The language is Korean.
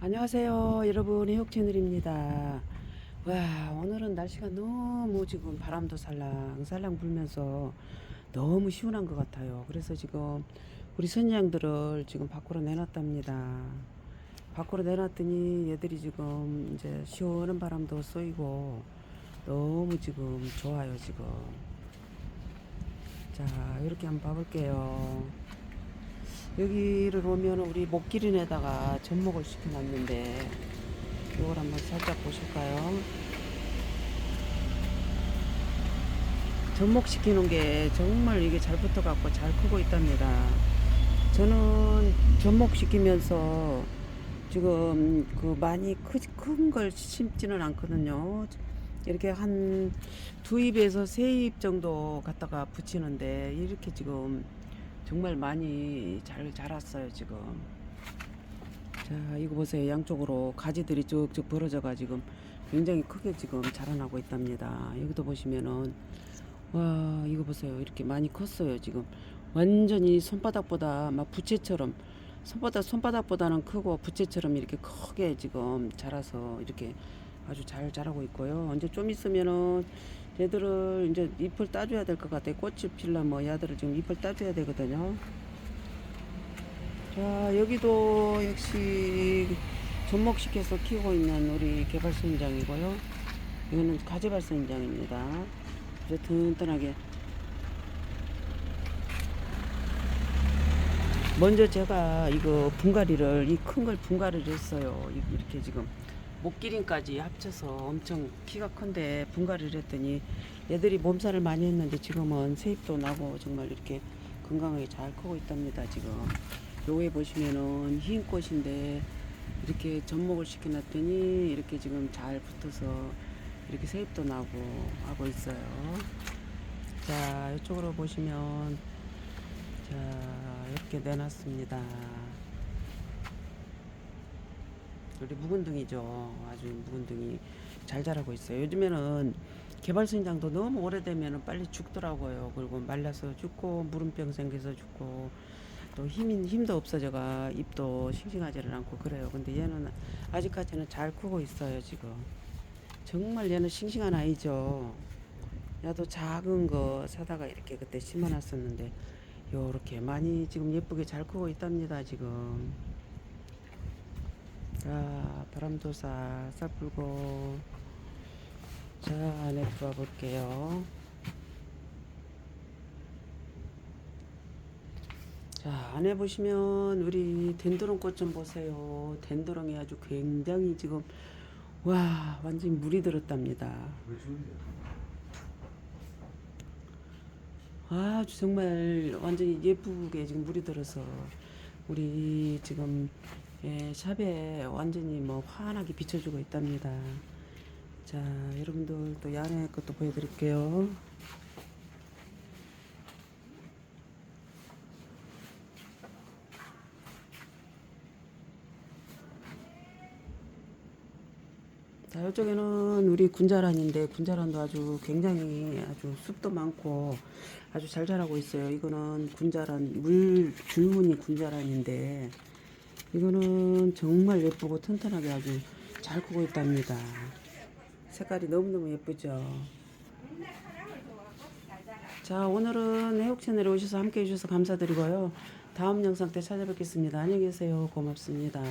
안녕하세요 여러분 해옥 채널입니다. 와 오늘은 날씨가 너무 지금 바람도 살랑살랑 불면서 너무 시원한 것 같아요. 그래서 지금 우리 선양들을 지금 밖으로 내놨답니다. 밖으로 내놨더니 얘들이 지금 이제 시원한 바람도 쏘이고 너무 지금 좋아요 지금. 자 이렇게 한번 봐볼게요 여기를 오면 우리 목기린에다가 접목을 시켜놨는데 이걸 한번 살짝 보실까요? 접목시키는 게 정말 이게 잘 붙어갖고 잘 크고 있답니다. 저는 접목시키면서 지금 그 많이 큰 걸 심지는 않거든요. 이렇게 한 두 입에서 세 입 정도 갖다가 붙이는데 이렇게 지금 정말 많이 잘 자랐어요 지금. 자 이거 보세요. 양쪽으로 가지들이 쭉쭉 벌어져가 지금 굉장히 크게 지금 자라나고 있답니다. 여기도 보시면은 와 이거 보세요. 이렇게 많이 컸어요 지금. 완전히 손바닥보다 막 부채처럼 손바닥 손바닥보다는 크고 부채처럼 이렇게 크게 지금 자라서 이렇게 아주 잘 자라고 있고요. 이제 좀 있으면은 얘들을 이제 잎을 따줘야 될 것 같아요. 꽃이 필라 뭐 얘들을 지금 잎을 따줘야 되거든요. 자 여기도 역시 접목시켜서 키우고 있는 우리 개발선인장이고요. 이거는 가지발선인장입니다. 아주 튼튼하게 먼저 제가 이거 분갈이를 이 큰 걸 분갈이를 했어요. 이- 이렇게 지금 목기린까지 합쳐서 엄청 키가 큰데 분갈이를 했더니 얘들이 몸살을 많이 했는데 지금은 세입도 나고 정말 이렇게 건강하게 잘 크고 있답니다. 지금 요에 보시면은 흰 꽃인데 이렇게 접목을 시켜놨더니 이렇게 지금 잘 붙어서 이렇게 세입도 나고 하고 있어요. 자 이쪽으로 보시면 자 이렇게 내놨습니다. 우리 묵은둥이죠. 아주 묵은둥이 잘 자라고 있어요. 요즘에는 개발선장도 너무 오래되면 빨리 죽더라고요. 그리고 말라서 죽고 물음병 생겨서 죽고 또 힘이 힘도 없어져가 잎도 싱싱하지를 않고 그래요. 근데 얘는 아직까지는 잘 크고 있어요. 지금 정말 얘는 싱싱한 아이죠. 야도 작은 거 사다가 이렇게 그때 심어놨었는데 요렇게 많이 지금 예쁘게 잘 크고 있답니다. 지금. 자, 바람도 싹싹 불고. 자, 안에 들어와 볼게요. 자, 안에 보시면 우리 덴드롱 꽃 좀 보세요. 덴드롱이 아주 굉장히 지금, 와, 완전히 물이 들었답니다. 아주 정말 완전히 예쁘게 지금 물이 들어서 우리 지금 예, 샵에 완전히 뭐 환하게 비춰주고 있답니다. 자, 여러분들 또 야내 것도 보여드릴게요. 자, 이쪽에는 우리 군자란인데 군자란도 아주 굉장히 아주 숲도 많고 아주 잘 자라고 있어요. 이거는 군자란 물 줄무늬 군자란인데 이거는 정말 예쁘고 튼튼하게 아주 잘 크고 있답니다. 색깔이 너무너무 예쁘죠. 자, 오늘은 해옥 채널에 오셔서 함께 해주셔서 감사드리고요. 다음 영상 때 찾아뵙겠습니다. 안녕히 계세요. 고맙습니다.